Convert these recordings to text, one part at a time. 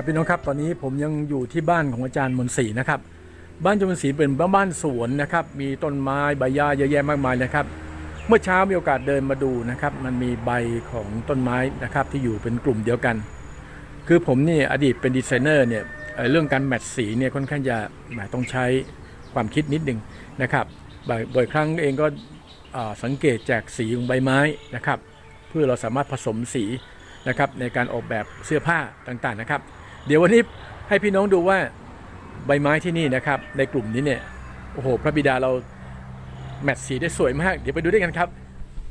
ครับพี่น้องครับ ตอนนี้ผมยังอยู่ที่บ้านของอาจารย์มนศรีนะครับ บ้านจมนศรีเป็นบ้านสวนนะครับ มีต้นไม้ใบหญ้าเยอะแยะมากมายนะครับ เมื่อเช้ามีโอกาสเดินมาดูนะครับ มันมีใบของต้นไม้นะครับที่อยู่เป็นกลุ่มเดียวกัน คือผมนี่อดีตเป็นดีไซเนอร์เนี่ยเรื่องการแมทสีเนี่ยค่อนข้างจะหมต้องใช้ความคิดนิดหนึ่งนะครับบ่อยครั้งเองก็สังเกตจากสีของใบไม้นะครับ เพื่อเราสามารถผสมสีนะครับในการออกแบบเสื้อผ้าต่างๆนะครับ เดี๋ยววันนี้ให้พี่น้องดูว่าใบไม้ที่นี่นะครับ ในกลุ่มนี้เนี่ยโอ้โห พระบิดาเราแมทสีได้สวยมาก เดี๋ยวไปดูด้วยกันครับ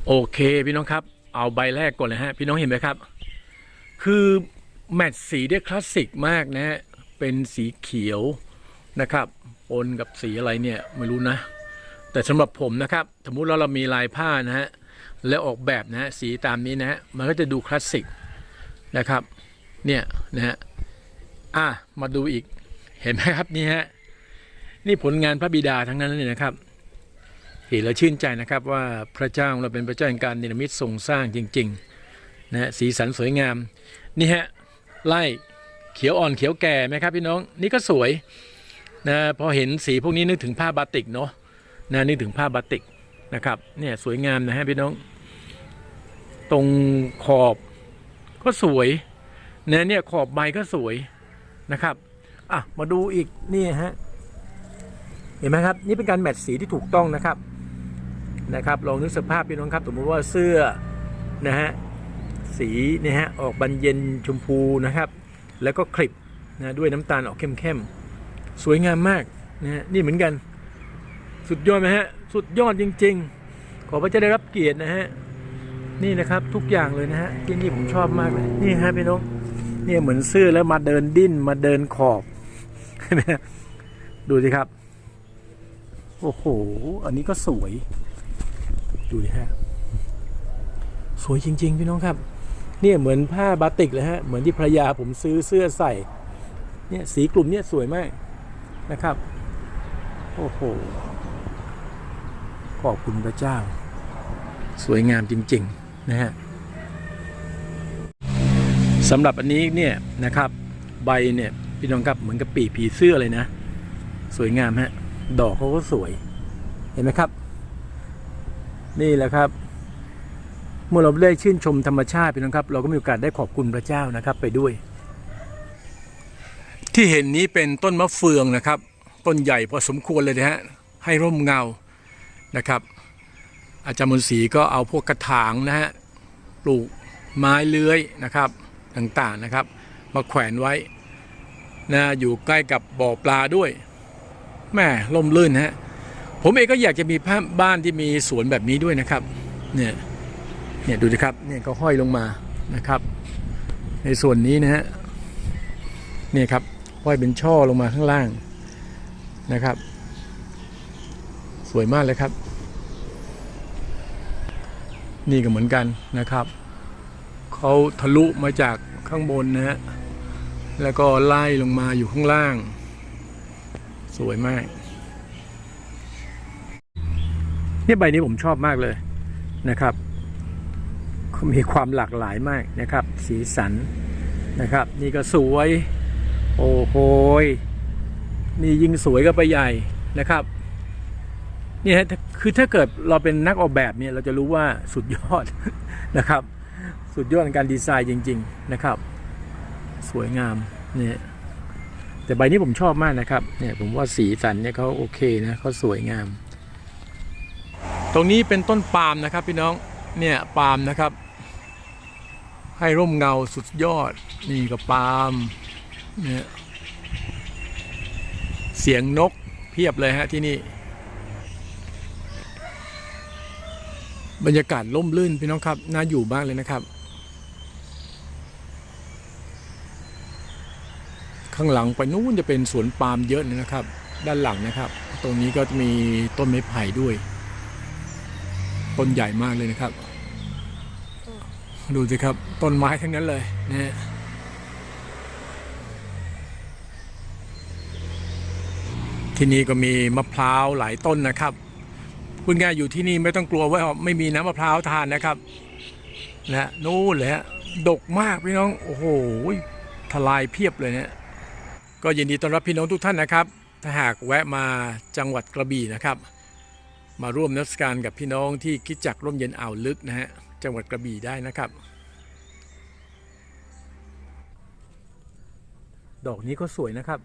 โอเคพี่น้องครับ เอาใบแรกก่อนเลยฮะพี่น้องเห็นไหมครับ คือแมทสีได้คลาสสิกมากนะฮะเป็นสีเขียวนะครับปนกับสีอะไรเนี่ยไม่รู้นะ แต่สำหรับผมนะครับ สมมุติเราเรามีลายผ้านะฮะแล้วออกแบบนะฮะสีตามนี้นะฮะมันก็จะดูคลาสสิกนะครับเนี่ยนะฮะ อะมาดูอีกเห็นไหมครับนี่ฮะนี่ผลงานพระบิดาทั้งนั้นเลยนะครับเห็นแล้วชื่นใจนะครับว่าพระเจ้าของเราเป็นพระเจ้าแห่งการนิรมิตทรงสร้างจริงๆนะฮะสีสันสวยงามนี่ฮะไล่เขียวอ่อนเขียวแก่ไหมครับพี่น้อง นี่ก็สวยนะพอเห็นสีพวกนี้นึกถึงผ้าบาติกเนาะนะนึกถึงผ้าบาติกนะครับเนี่ยสวยงามนะฮะพี่น้อง ตรงขอบก็สวยนะเนี่ยขอบใบก็สวย นะครับอะมาดูอีกนี่ฮะเห็นไหมครับนี่เป็นการแมทสีที่ถูกต้องนะครับนะครับลองนึกสภาพพี่น้องครับสมมติว่าเสื้อนะฮะสีนะฮะออกบานเย็นชมพูนะครับ แล้วก็คลิปนะด้วยน้ำตาลออกเข้มๆสวยงามมากนะฮะนี่เหมือนกัน สุดยอดไหมฮะสุดยอดจริง ๆ ขอพระเจ้าได้รับเกียรตินะฮะนี่นะครับทุกอย่างเลยนะฮะที่นี่ผมชอบมากเลยนี่ฮะพี่น้อง เนี่ยเหมือนเสื้อแล้วมาเดินดิ้นมาเดินขอบ ดูสิครับ โอ้โห อันนี้ก็สวย ดูดิฮะ สวยจริง ๆ พี่น้องครับ เนี่ยเหมือนผ้าบาติกเลยฮะ เหมือนที่ภรรยาผมซื้อเสื้อใส่ เนี่ยสีกลุ่มเนี่ยสวยมากนะครับ โอ้โห ขอบคุณพระเจ้า สวยงามจริง ๆ นะฮะ สำหรับอันนี้เนี่ยนะครับใบเนี่ยพี่น้องครับเหมือนกับปีผีเสื้อเลยนะ สวยงามฮะดอกเขาก็สวย เห็นไหมครับ นี่แหละครับ เมื่อเราได้ชื่นชมธรรมชาติพี่น้องครับ เราก็มีโอกาสได้ขอบคุณพระเจ้านะครับไปด้วย ที่เห็นนี้เป็นต้นมะเฟืองนะครับ ต้นใหญ่พอสมควรเลยนะฮะให้ร่มเงานะครับ อาจารย์มนศรีก็เอาพวกกระถางนะฮะปลูกไม้เลื้อยนะครับ ต่างๆนะครับ มาแขวนไว้นะอยู่ใกล้กับบ่อปลาด้วยแม่ล่มลื่นฮะผมเองก็อยากจะมีบ้านที่มีสวนแบบนี้ด้วยนะครับเนี่ยเนี่ยดูดิครับเนี่ยก็ห้อยลงมานะครับ ในส่วนนี้นะฮะเนี่ยครับห้อยเป็นช่อลงมาข้างล่างนะครับ สวยมากเลยครับ นี่ก็เหมือนกันนะครับ เขาทะลุมาจากข้างบนนะฮะ แล้วก็ไล่ลงมาอยู่ข้างล่าง สวยมากเนี่ยใบนี้ผมชอบมากเลยนะครับ มีความหลากหลายมากนะครับ สีสันนะครับ นี่ก็สวย โอ้โหนี่ยิ่งสวยก็ไปใหญ่นะครับนี่ฮะคือถ้าเกิดเราเป็นนักออกแบบเนี่ยเราจะรู้ว่าสุดยอดนะครับ สุดยอดในการดีไซน์จริง ๆนะครับ สวยงามเนี่ยแต่ใบนี้ผมชอบมากนะครับเนี่ยผมว่าสีสันเนี่ยเขาโอเคนะเขาสวยงาม ตรงนี้เป็นต้นปาล์มนะครับพี่น้องเนี่ยปาล์มนะครับ ให้ร่มเงาสุดยอดนี่ก็ปาล์มเนี่ยเสียงนกเพียบเลยฮะที่นี่ บรรยากาศร่มรื่นพี่น้องครับน่าอยู่มากเลยนะครับ ข้างหลังไปนู้นจะเป็นสวนปาล์มเยอะเลยนะครับ ด้านหลังนะครับ ตรงนี้ก็จะมีต้นไม้ไผ่ด้วย ต้นใหญ่มากเลยนะครับ ดูสิครับต้นไม้ทั้งนั้นเลยนะฮะที่นี่ก็มีมะพร้าวหลายต้นนะครับคุณง่ายอยู่ที่นี่ไม่ต้องกลัวว่าไม่มีน้ำมะพร้าวทานนะครับนะนู่นเลยฮะดกมากพี่น้อง โอ้โหทลายเพียบเลยเนี่ย ก็ยินดีต้อนรับพี่น้องทุกท่านนะครับ ถ้าหากแวะมาจังหวัดกระบี่นะครับ มาร่วมนัสการกับพี่น้องที่คิดจักร่มเย็นอ่าวลึกนะฮะจังหวัดกระบี่ได้นะครับ ดอกนี้ก็สวยนะครับ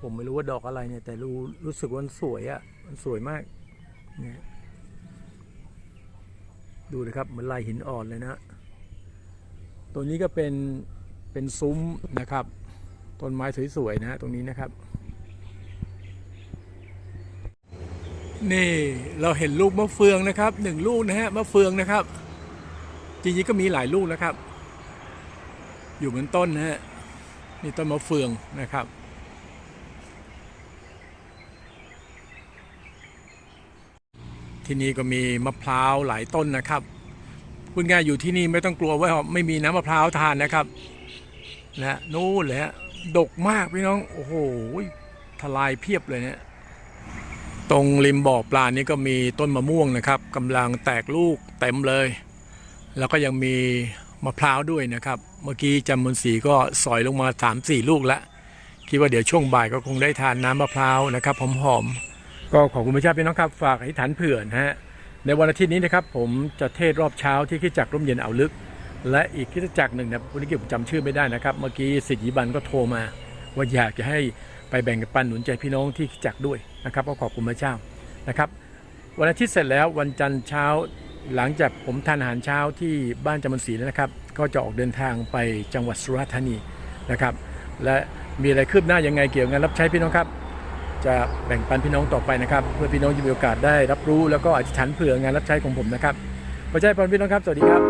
ผมไม่รู้ว่าดอกอะไรเนี่ยแต่รู้รู้สึกว่ามันสวยอะ่ะมันสวยมากเนี่ยดูนะครับเหมือนลายหินอ่อนเลยนะ ตัวนี้ก็เป็นเป็นซุ้มนะครับ ต้นไม้สวยๆนะฮะตรงนี้นะครับ นี่เราเห็นลูกมะเฟืองนะครับหนึ่งลูกนะฮะมะเฟืองนะครับ จริงๆก็มีหลายลูกนะครับ อยู่บนต้นนะฮะนี่ต้นมะเฟืองนะครับที่นี่ก็มีมะพร้าวหลายต้นนะครับพูดง่ายอยู่ที่นี่ไม่ต้องกลัวว่าไม่มีน้ำมะพร้าวทานนะครับนะนู่นเลยฮะ ดกมากพี่น้อง โอ้โหทลายเพียบเลยเนี่ยตรงริมบ่อปลานี่ก็มีต้นมะม่วงนะครับกำลังแตกลูกเต็มเลย แล้วก็ยังมีมะพร้าวด้วยนะครับ เมื่อกี้จำมนสีก็สอยลงมา3ามสี่ลูกแล้วคิดว่าเดี๋ยวช่วงบ่ายก็คงได้ทานน้ำมะพร้าวนะครับหอมๆก็ขอบคุณพระเจ้าพี่น้องครับฝากอธิษฐานเผื่อนะฮะในวันอาทิตย์นี้นะครับผมจะเทศรอบเช้าที่คิดจักร่มเย็นเอาลึก และอีกคิดจักรหนึ่งนะวันนี้ผมจำชื่อไม่ได้นะครับ เมื่อกี้สิทธิบันก็โทรมาว่าอยากจะให้ไปแบ่งปันหนุนใจพี่น้องที่คิดจักรด้วยนะครับก็ขอบคุณพระเจ้านะครับ วันอาทิตย์เสร็จแล้ววันจันทร์เช้าหลังจากผมทานอาหารเช้าที่บ้านจำมันศรีแล้วนะครับ ก็จะออกเดินทางไปจังหวัดสุราษฎร์ธานีนะครับ และมีอะไรคืบหน้ายังไงเกี่ยวกับงานรับใช้พี่น้องครับ จะแบ่งปันพี่น้องต่อไปนะครับ เพื่อพี่น้องจะมีโอกาสได้รับรู้แล้วก็อธิษฐานเผื่องานรับใช้ของผมนะครับพระเจ้าพรพี่น้องครับ สวัสดีครับ